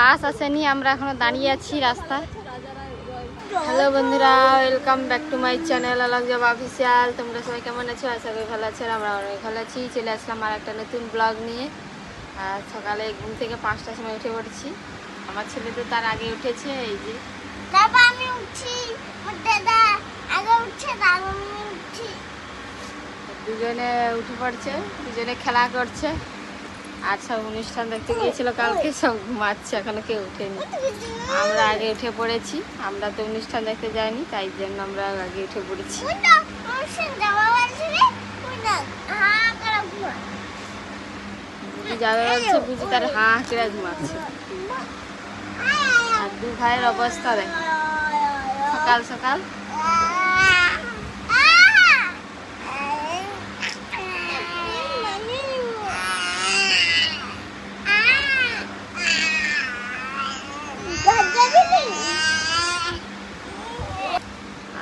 বাস আসেনি আমরা এখনও দাঁড়িয়ে আছি রাস্তায়। হ্যালো বন্ধুরা welcome back to my channel Alag job official তোমরা সবাই কেমন আছো? আশা করি ভালো আছো আমরা অনেক ভালো আছি। চলে আসলাম আর একটা নতুন ব্লগ নিয়ে। আর সকালে ঘুম থেকে পাঁচটার সময় উঠে পড়েছি। আমার ছেলে তো তার আগে উঠেছে এই যে। আমি দাদা আগে উঠছি। দুজনে উঠে পড়ছে দুজনে খেলা করছে। সব অনুষ্ঠান দেখতে গিয়েছিল কালকে, সব ঘুমাচ্ছে এখনও কেউ উঠেনি আমরা আগে উঠে পড়েছি, আমরা তো অনুষ্ঠান দেখতে যাইনি, তাই জন্য আমরা আগে উঠে পড়েছি। ওইটা অনুষ্ঠান যাওয়া হয়েছে রে ওইটা হা করে ঘুমা বুঝি যাবে বলছে বুঝি আর দু ভাইয়ের অবস্থা দেখ। সকাল সকাল।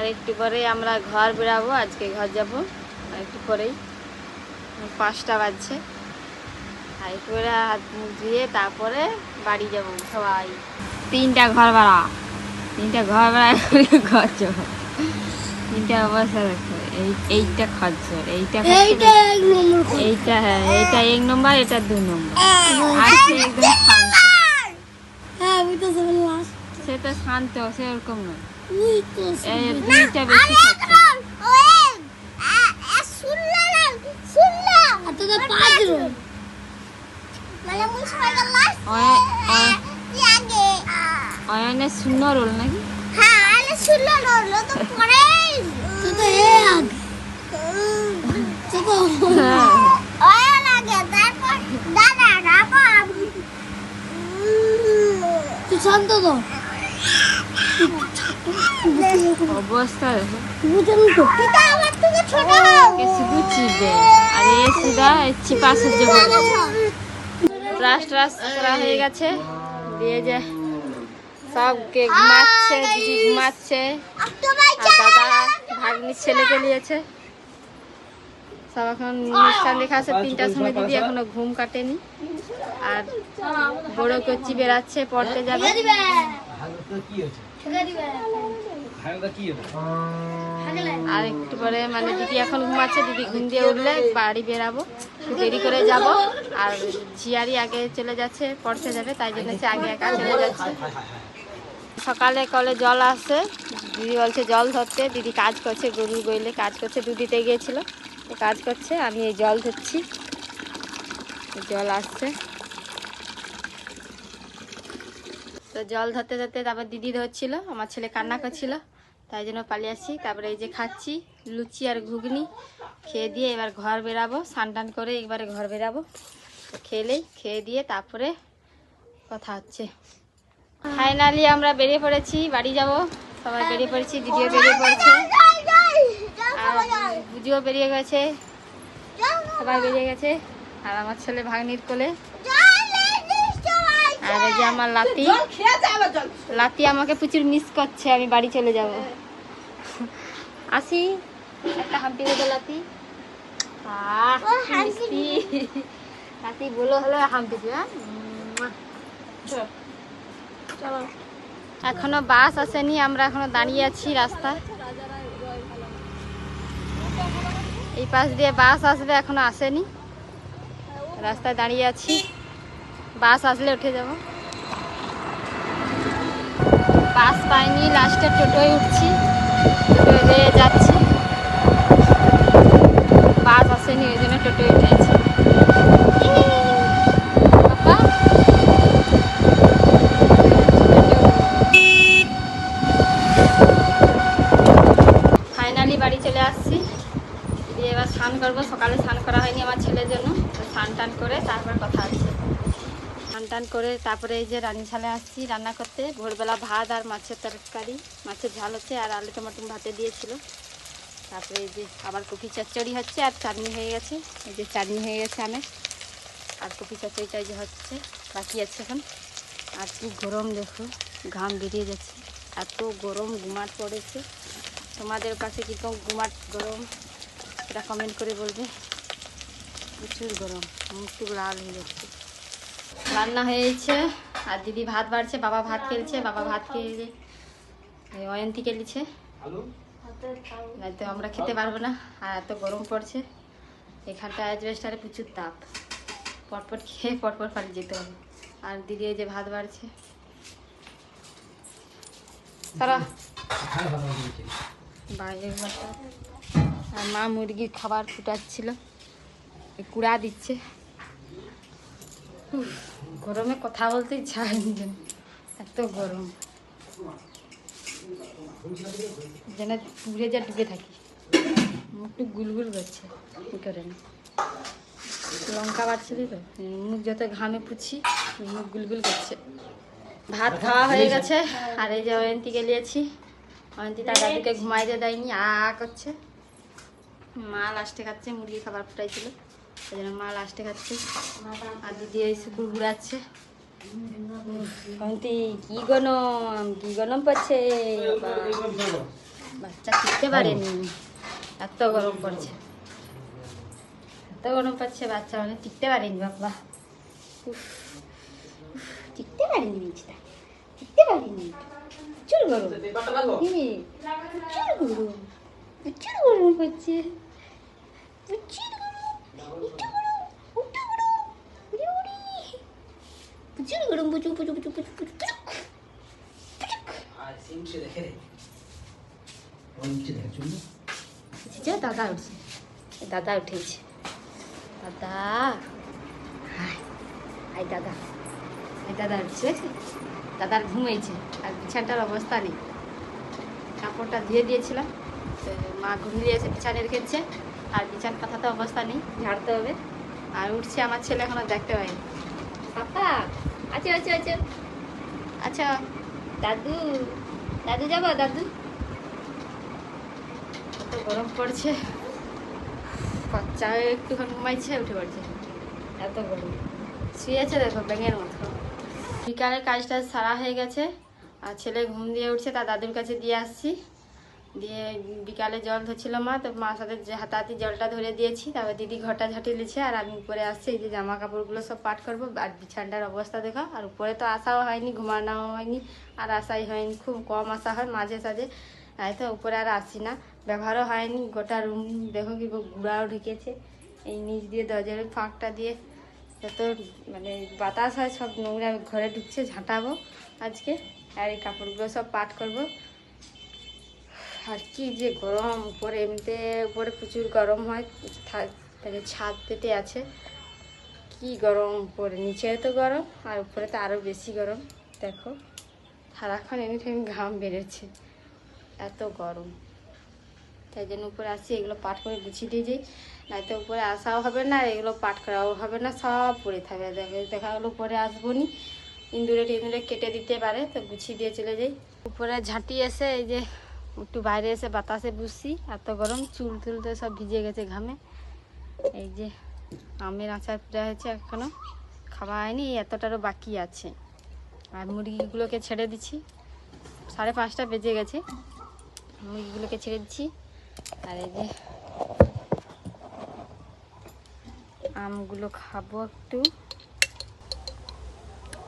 আর একটু পরে আমরা ঘর বেরাবো আজকে ঘর যাব। আর একটু পরেই পাঁচটা বাজছে। আর একটু পরে হাত মুখ ধুয়ে তারপরে বাড়ি যাব সবাই। তিনটা ঘর ভাড়া। তিনটা ঘর ভাড়া করে ঘর যাব। তিনটা অবস্থা দেখো। এই এইটা খরচর এইটা এইটা হ্যাঁ এইটা এক নম্বর এটা দু নম্বর। আর সে একদম শান্ত। সে তো শান্ত সে ওরকম নয়। দুইটা বেশি খরচর অয়- অয়- অয়নের শূন্য রোল নাকি? হ্যাঁ শান্ত তো অবস্থা দেখো বুঝলাম তো পিতা আমার থেকে ছোট কে শুধু চিবে আর এ সুদা চিপা সহ্য করে হয়ে গেছে। দিয়ে যে সবকে ঘুমাচ্ছে দিদি ঘুমাচ্ছে আর দাদা ভাগ্নির ছেলেকে নিয়েছে। সব এখন অনুষ্ঠান দেখা আছে। তিনটার সময় দিদি এখনও ঘুম কাটেনি। আর বড় কচ্ছি বেড়াচ্ছে পড়তে যাবে। আর একটু পরে মানে দিদি এখন ঘুমাচ্ছে, দিদি ঘুম দিয়ে উঠলে বাড়ি বেরাবো। দেরি করে যাব। আর ঝিয়ারি আগে চলে যাচ্ছে, পড়তে যাবে, তাই জন্য আগে একা চলে যাচ্ছে। সকালে কলে জল আসে, দিদি বলছে জল ধরতে, দিদি কাজ করছে, গরুর বইলে কাজ করছে, দুধ দিতে গিয়েছিল। তো কাজ করছে, আমি এই জল ধরছি। জল আসছে। তো জল ধরতে ধরতে তারপর দিদি ধরছিল, আমার ছেলে কান্না করছিল। তাই জন্য পালিয়ে আসছি। তারপরে এই যে খাচ্ছি, লুচি আর ঘুগনি খেয়ে দিয়ে এবার ঘর বেরাবো, স্নান টান করে একবারে ঘর বেরাবো। খেলেই খেয়ে দিয়ে তারপরে কথা হচ্ছে। ফাইনালি আমরা বেরিয়ে পড়েছি, বাড়ি যাব। সবাই বেরিয়ে পড়েছি, দিদিও বেরিয়ে পড়েছে। আর বুঝিও বেরিয়ে গেছে। সবাই বেরিয়ে গেছে। আর আমার ছেলে ভাগ্নির কোলে। আর এই যে আমার লাতি। লাতি আমাকে প্রচুর মিস করছে আমি বাড়ি চলে যাব। আসি একটা হাম্পি দেবে লাতি। লাতি বলো হলো হাম্পি হ্যাঁ? চলো। এখনও বাস আসেনি আমরা এখনও দাঁড়িয়ে আছি রাস্তায়। এই পাশ দিয়ে বাস আসবে এখনও আসেনি। রাস্তায় দাঁড়িয়ে আছি। বাস আসলে উঠে যাব। বাস পাইনি লাস্টে টোটোয় উঠছি। টোটোয় যাচ্ছি বাস আসেনি ওই জন্য টোটোয় উঠেছি বাবা ফাইনালি বাড়ি চলে আসছি দিয়ে এবার স্নান করব সকালে স্নান করা হয়নি আমার ছেলের জন্য তো স্নান টান করে তারপর কথা আছে স্নান টান করে তারপরে এই যে রান্নাশালে আসছি, রান্না করতে। ভোরবেলা ভাত আর মাছের তরকারি। মাছের ঝাল হচ্ছে আর আলু টমাটো ভাতে দিয়েছিল। তারপরে এই যে আবার কপি চচ্চড়ি হচ্ছে আর চাটনি হয়ে গেছে। এই যে চাটনি হয়ে গেছে আমের। আর কপি চচ্চড়িটা যে হচ্ছে, বাকি আছে এখন। আর কি গরম দেখো, ঘাম বেরিয়ে যাচ্ছে। এত গরম গুমাট পড়েছে। তোমাদের কাছে কীরকম গুমাট গরম, সেটা কমেন্ট করে বলবে। প্রচুর গরম, মুখ লাল হয়ে যাচ্ছে। রান্না হয়েছে, আর দিদি ভাত বাড়ছে, বাবা ভাত খেলছে, বাবা ভাত খেয়ে যে এই লিছে নয়তো আমরা খেতে পারব না, আর এত গরম পড়ছে। এখানটা অ্যাজবেস্টারে প্রচুর তাপ। পটপট খেয়ে পটপট পালিয়ে যেতে হবে। আর দিদি এই যে ভাত বাড়ছে। তারা। আর মা মুরগির খাবার ফুটাচ্ছিল কুড়া দিচ্ছে। গরমে কথা বলতে ইচ্ছা হয়নি যেন। এত গরম। যেন পুড়ে যা ডুবে থাকি। মুখটু গুলগুল করছে করে না। লঙ্কা বাড়ছিলি তো মুখ যত ঘামে পুছি, মুখ গুলগুল করছে। ভাত খাওয়া হয়ে গেছে। আর এই যে অয়ন্তীকে নিয়েছি অয়ন্তী তার দাদুকে ঘুমাইতে দেয়নি, আ করছে। মা লাস্টে খাচ্ছে মুরগি খাবার ফুটাইছিল। সেই জন্য মা লাস্টে খাচ্ছে। আর দিদি এই শুকুর ঘুরাচ্ছে। কি গনম কি গনম পাচ্ছে বাচ্চা শিখতে পারেনি। এত গরম পড়ছে। এত গরম পড়ছে, বাচ্চা মানে টিকতে পারেনি বাবা। টিকতে পারেনি মিচিটা টিকতে পারেনি। প্রচুর গরম। প্রচুর গরম। প্রচুর গরম প্রচুর দাদা উঠছে দাদা, উঠেছে। দাদা হাই দাদা হাই দাদা উঠছে দাদার ঘুমিয়েছে আর বিছানটার অবস্থা নেই কাপড়টা ধুয়ে দিয়েছিলাম মা ঘুমিয়ে এসে বিছানে রেখেছে আর বিছান পাতাতে অবস্থা নেই ঝাড়তে হবে। আর উঠছে আমার ছেলে এখনও দেখতে পাইনি পাপা আচ্ছা আচ্ছা আচ্ছা আচ্ছা। দাদু দাদু যাব দাদু? এত গরম পড়ছে। বাচ্চা একটুখানি ঘুমাইছে উঠে পড়ছে। এত গরম। শুয়েছে দেখো ব্যাঙের মতো। বিকালে কাজটা সারা হয়ে গেছে আর ছেলে ঘুম দিয়ে উঠছে তার দাদুর কাছে দিয়ে আসছি। দিয়ে বিকালে জল ধরছিল মা, তো মার সাথে হাতাহাতি জলটা ধরে দিয়েছি, তারপর দিদি ঘরটা ঝাঁটিয়ে নিচ্ছে আর আমি উপরে আসছি যে জামা কাপড়গুলো সব পাট করব, আর বিছানটার অবস্থা দেখো, আর উপরে তো আসাও হয়নি, ঘুমানোও হয়নি, আর আসাই হয়নি, খুব কম আসা হয় মাঝে সাঝে তো উপরে আর আসি না, ব্যবহারও হয়নি, গোটা রুম দেখো কি গুঁড়াও ঢুকেছে, এই নিচ দিয়ে দরজার ফাঁকটা দিয়ে, যত মানে বাতাস হয় সব নোংরা ঘরে ঢুকছে, ঝাঁটাবো আজকে, আর এই কাপড়গুলো সব পাট করব আর কি যে গরম উপরে এমনিতে উপরে প্রচুর গরম হয় তাহলে ছাদ পেতে আছে। কি গরম উপরে নিচে তো গরম, আর উপরে তো আরও বেশি গরম। দেখো, সারাক্ষণ টাইম ঘাম বেড়েছে এত গরম। তাই জন্য উপরে আসছি, এগুলো পাট করে গুছিয়ে দিয়ে যাই। নয়তো উপরে আসাও হবে না, এগুলো পাট করাও হবে না, সব পড়ে থাকবে। দেখা গেলো উপরে আসব নি ইন্দুরে টিন্দুরে কেটে দিতে পারে, তো গুছিয়ে দিয়ে চলে যাই। উপরে ঝাঁটি এসে এই যে একটু বাইরে এসে বাতাসে বুঝছি এত গরম, চুল টুল তো সব ভিজে গেছে ঘামে। এই যে আমের আচার পুরা হয়েছে এখনও, খাওয়া হয়নি এতটারও বাকি আছে। আর মুরগিগুলোকে ছেড়ে দিচ্ছি। সাড়ে পাঁচটা বেজে গেছে, মুরগিগুলোকে ছেড়ে দিচ্ছি। আর এই যে আমগুলো খাব একটু।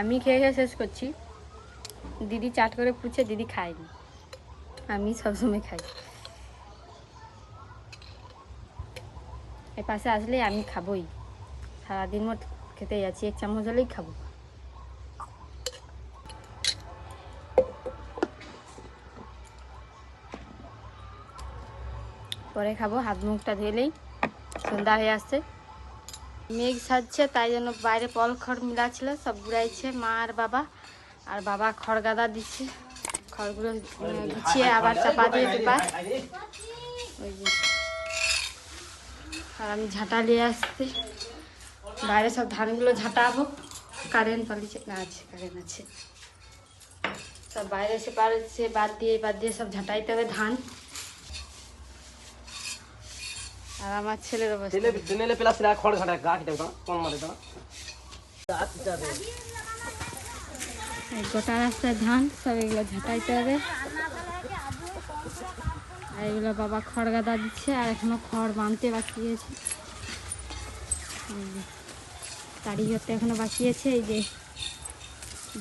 আমি খেয়ে খেয়ে শেষ করছি। দিদি চাট করে পুছে, দিদি খায়নি। আমি সবসময় খাই। এর পাশে আসলে আমি খাবোই। সারাদিন মত খেতে যাচ্ছি এক চামচ হলেই খাব। পরে খাব, হাত মুখটা ধুয়েলেই সন্ধ্যা হয়ে আসছে। মেঘ সাজছে, তাই জন্য বাইরে পল খড় মিলা ছিল সব গুড়াইছে মা আর বাবা আর বাবা খড় গাদা দিচ্ছে। খড়গুলো গুছিয়ে আবার চাপা দিয়ে দুবার ওই আর আমি ঝাঁটা নিয়ে আসছি। বাইরে সব ধানগুলো ঝাঁটাবো। কারেন্ট পালিয়েছে না আছে কারেন্ট আছে। সব বাইরে এসে পারছে বাদ দিয়ে বাদ দিয়ে সব ঝাঁটাইতে হবে ধান। আর আমার ছেলের অবস্থা। গোটা রাস্তায় ধান, সব এগুলো ঝাঁটাইতে হবে। আর এগুলো বাবা খড় গাদা দিচ্ছে, আর এখনও খড় বাঁধতে বাকি আছে। তাড়ি করতে এখনও বাকি আছে, এই যে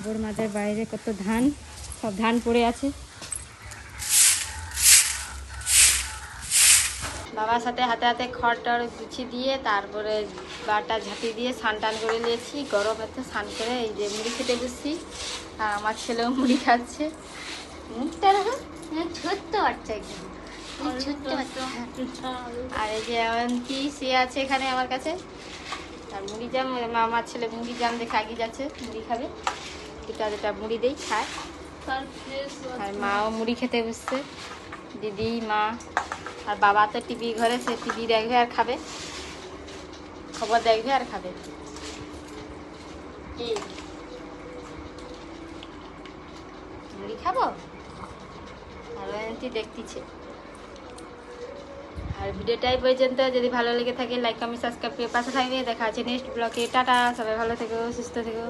বোর মাঝের বাইরে কত ধান, সব ধান পড়ে আছে। বাবার সাথে হাতে হাতে খড় টড় গুছিয়ে দিয়ে, তারপরে বাটা ঝাঁটি দিয়ে স্নান টান করে নিয়েছি। গরম তো স্নান করে, এই যে মুড়ি খেতে বসছি। আর আমার ছেলেও মুড়ি খাচ্ছে। মুখটা দেখো হ্যাঁ, ছোট্ট বাচ্চা ছোট্ট আর এই যে কি সে আছে এখানে আমার কাছে? আর মুড়ি জাম আমার ছেলে মুড়ি জাম দেখে আগে যাচ্ছে মুড়ি খাবে। দুটা দুটা মুড়ি দেই খায়। আর মাও মুড়ি খেতে বসছে। দিদি মা আর বাবা তো টিভি ঘরে সে টিভি দেখবে আর খাবে। খবর দেখবে আর খাবে কি মুড়ি খাব? আর আন্টি দেখতেছে। আর ভিডিওটাই পর্যন্ত। যদি ভালো লেগে থাকে লাইক কমেন্ট সাবস্ক্রাইব করে পাশে থাকবে। দেখা আছে নেক্সট ব্লগে টাটা, সবাই ভালো থেকো, সুস্থ থেকো।